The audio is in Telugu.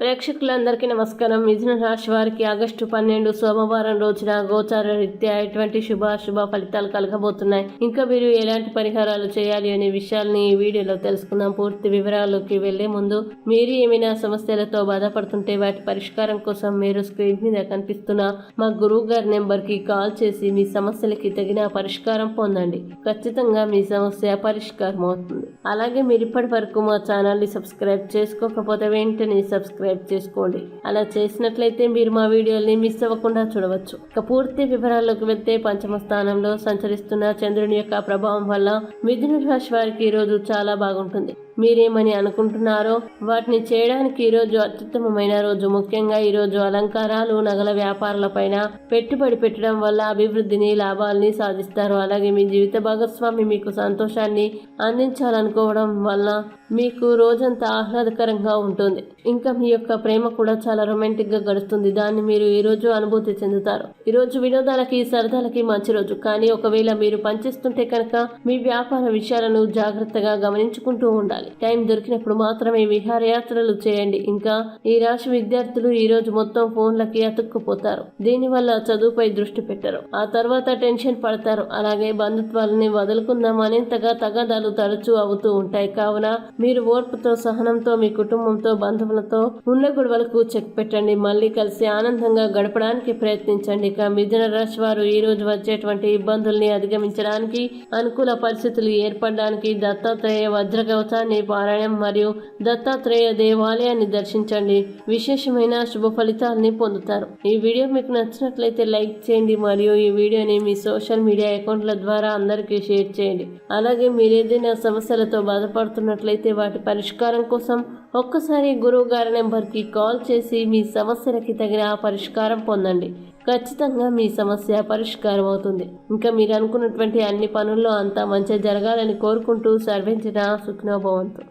ప్రేక్షకులందరికీ నమస్కారం. మిథున రాశి వారికి ఆగస్టు పన్నెండు సోమవారం రోజున గోచార రీత్యా ఎటువంటి శుభ శుభ ఫలితాలు కలగబోతున్నాయి? ఇంకా మీరు ఎలాంటి పరిహారాలు చేయాలి అనే విషయాల్ని ఈ వీడియోలో తెలుసుకుందాం. పూర్తి వివరాల్లోకి వెళ్ళే ముందు మీరు ఏమైనా సమస్యలతో బాధపడుతుంటే వాటి పరిష్కారం కోసం మీరు స్క్రీన్ మీద కనిపిస్తున్న మా గురువు గారి నెంబర్కి కాల్ చేసి మీ సమస్యలకి తగిన పరిష్కారం పొందండి. ఖచ్చితంగా మీ సమస్య పరిష్కారం అవుతుంది అలాగే మీరు ఇప్పటి వరకు మా ఛానల్ని సబ్స్క్రైబ్ చేసుకోకపోతే వెంటనే సబ్స్క్రైబ్ చేసుకోండి. అలా చేసినట్లయితే మీరు మా వీడియోల్ని మిస్ అవ్వకుండా చూడవచ్చు. ఇక పూర్తి వివరాల్లోకి వెళ్తే పంచమ స్థానంలో సంచరిస్తున్న చంద్రుని యొక్క ప్రభావం వల్ల మిథున రాశి వారికి ఈ రోజు చాలా బాగుంటుంది. మీరేమని అనుకుంటున్నారో? వాటిని చేయడానికి ఈరోజు అత్యుత్తమమైన రోజు. ముఖ్యంగా ఈరోజు అలంకారాలు నగల వ్యాపారాలపైన పెట్టుబడి పెట్టడం వల్ల అభివృద్ధిని లాభాల్ని సాధిస్తారు. అలాగే మీ జీవిత భాగస్వామి మీకు సంతోషాన్ని అందించాలనుకోవడం వల్ల మీకు రోజంతా ఆహ్లాదకరంగా ఉంటుంది. ఇంకా మీ యొక్క ప్రేమ కూడా చాలా రొమాంటిక్గా గడుస్తుంది. దాన్ని మీరు ఈ రోజు అనుభూతి చెందుతారు. ఈ రోజు వినోదాలకి సరదాలకి మంచి రోజు. కానీ ఒకవేళ మీరు పనిచేస్తుంటే కనుక మీ వ్యాపార విషయాలను జాగ్రత్తగా గమనించుకుంటూ ఉండాలి. టైం దొరికినప్పుడు మాత్రమే విహారయాత్రలు చేయండి. ఇంకా ఈ రాశి విద్యార్థులు ఈ రోజు మొత్తం ఫోన్లకి అతుక్కుపోతారు. దీనివల్ల చదువుపై దృష్టి పెట్టరు. ఆ తర్వాత టెన్షన్ పడతారు. అలాగే బంధుత్వాలని వదులుకుందాం అనేంతగా తగాదాలు తరచూ అవుతూ ఉంటాయి. కావున మీరు ఓర్పుతో సహనంతో మీ కుటుంబంతో బంధువులతో ఉన్న గొడవలకు చెక్ పెట్టండి. మళ్ళీ కలిసి ఆనందంగా గడపడానికి ప్రయత్నించండి. ఇక మిథున రాశి వారు ఈ రోజు వచ్చేటువంటి ఇబ్బందుల్ని అధిగమించడానికి అనుకూల పరిస్థితులు ఏర్పడడానికి దత్తాత్రేయ వజ్రగవచాన్ని పారాయణం మరియు దత్తాత్రేయ దేవాలయాన్ని దర్శించండి. విశేషమైన శుభ ఫలితాలని పొందుతారు. ఈ వీడియో మీకు నచ్చినట్లయితే లైక్ చేయండి మరియు ఈ వీడియోని మీ సోషల్ మీడియా అకౌంట్ల ద్వారా అందరికీ షేర్ చేయండి. అలాగే మీరు ఏదైనా సమస్యలతో బాధపడుతున్నట్లయితే వాటి పరిష్కారం కోసం ఒక్కసారి గురువు గారి నెంబర్కి కాల్ చేసి మీ సమస్యలకి తగిన పరిష్కారం పొందండి. ఖచ్చితంగా మీ సమస్య పరిష్కారం అవుతుంది ఇంకా మీరు అనుకున్నటువంటి అన్ని పనుల్లో అంతా మంచి జరగాలని కోరుకుంటూ సర్వించిన సుఖ్నోభవంతు.